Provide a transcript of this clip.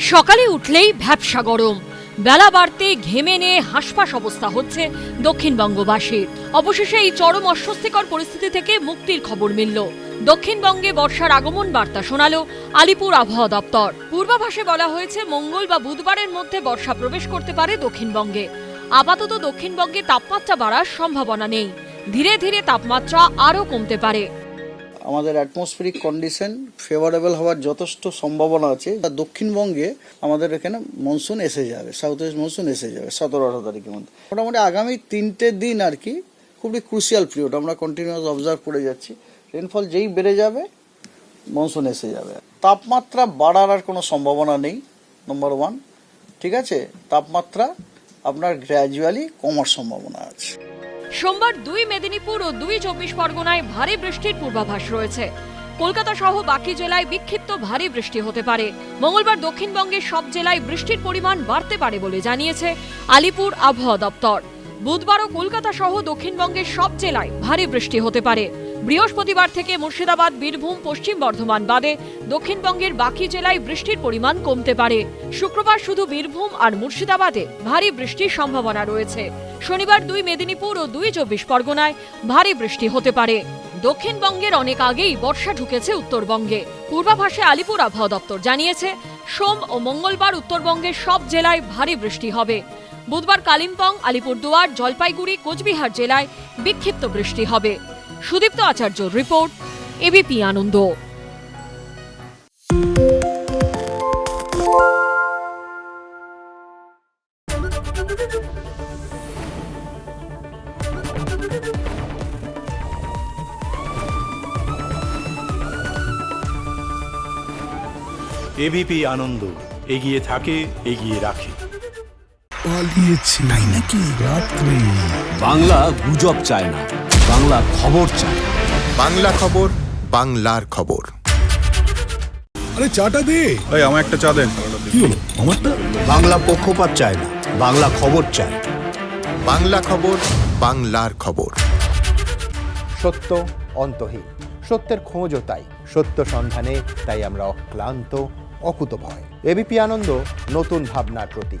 সকালে উঠলেই ভ্যাবসা গরম। বেলা বাড়তে ঘেমে নিয়ে হাঁসফাঁস অবস্থা হচ্ছে দক্ষিণবঙ্গবাসীর। অবশেষে এই চরম অস্বস্তিকর পরিস্থিতি থেকে মুক্তির খবর মিলল। দক্ষিণবঙ্গে বর্ষার আগমন বার্তা শোনালো আলিপুর আবহাওয়া দপ্তর। পূর্বাভাসে বলা হয়েছে, মঙ্গল বা বুধবারের মধ্যে বর্ষা প্রবেশ করতে পারে দক্ষিণবঙ্গে। আপাতত দক্ষিণবঙ্গে তাপমাত্রা বাড়ার সম্ভাবনা নেই। ধীরে ধীরে তাপমাত্রা আরও কমতে পারে। আমাদের অ্যাটমসফেরিক কন্ডিশন ফেভারেবল হওয়ার যথেষ্ট সম্ভাবনা আছে। দক্ষিণবঙ্গে আমাদের এখানে মনসুন এসে যাবে সাউথ ওয়েস্ট মনসুন এসে যাবে, সতেরো আঠারো তারিখের মধ্যে। মোটামুটি আগামী তিনটে দিন আর কি খুবই ক্রুশিয়াল পিরিয়ড আমরা কন্টিনিউয়াস অবজার্ভ করে যাচ্ছি। রেনফল যেই বেড়ে যাবে মনসুন এসে যাবে। তাপমাত্রা বাড়ার আর কোনো সম্ভাবনা নেই নম্বর ওয়ান ঠিক আছে? তাপমাত্রা আপনার গ্র্যাজুয়ালি কমার সম্ভাবনা আছে। সোমবার দুই মেদিনীপুর ও দুই চব্বিশ পরগনায় ভারী বৃষ্টির পূর্বাভাস রয়েছে। কলকাতা সহ বাকি জেলায় বিক্ষিপ্ত ভারী বৃষ্টি হতে পারে। মঙ্গলবার দক্ষিণবঙ্গের সব জেলায় বৃষ্টির পরিমাণ বাড়তে পারে বলে জানিয়েছে আলিপুর আবহাওয়া দপ্তর। বুধবারও কলকাতা সহ দক্ষিণবঙ্গের সব জেলায় ভারী বৃষ্টি হতে পারে। বৃহস্পতিবার থেকে মুর্শিদাবাদ, বীরভূম, পশ্চিম বর্ধমান বাদে দক্ষিণবঙ্গের বাকি জেলায় বৃষ্টির পরিমাণ কমতে পারে। শুক্রবার শুধু বীরভূম আর মুর্শিদাবাদে ভারী বৃষ্টির সম্ভাবনা রয়েছে। শনিবার দুই মেদিনীপুর ও দুই চব্বিশ পরগনায় ভারী বৃষ্টি হতে পারে। দক্ষিণবঙ্গের অনেক আগেই বর্ষা ঢুকেছে উত্তরবঙ্গে। পূর্বাভাসে আলিপুর আবহাওয়া দপ্তর জানিয়েছে, সোম ও মঙ্গলবার উত্তরবঙ্গের সব জেলায় ভারী বৃষ্টি হবে। বুধবার কালিম্পং, আলিপুরদুয়ার, জলপাইগুড়ি, কোচবিহার জেলায় বিক্ষিপ্ত বৃষ্টি হবে। Sudipta Acharya report, ABP Ananda. ABP Ananda, এগিয়ে থাকে, এগিয়ে রাখে। পালিয়েছে। তাই নাকি? রাত্রে। বাংলা গুজব চায় না বাংলা খবর চায়। বাংলা খবর বাংলার খবর। আরে চাটা দে। এই আমার একটা চা দেন। কি হলো? আমারটা? বাংলা পক্ষপাত চায় না বাংলা খবর চায়। বাংলা খবর বাংলার খবর। সত্য অন্তহীন সত্যের খোঁজও তাই। সত্য সন্ধানে তাই আমরা অক্লান্ত অকুতভয়। এবিপি আনন্দ নতুন ভাবনার প্রতীক।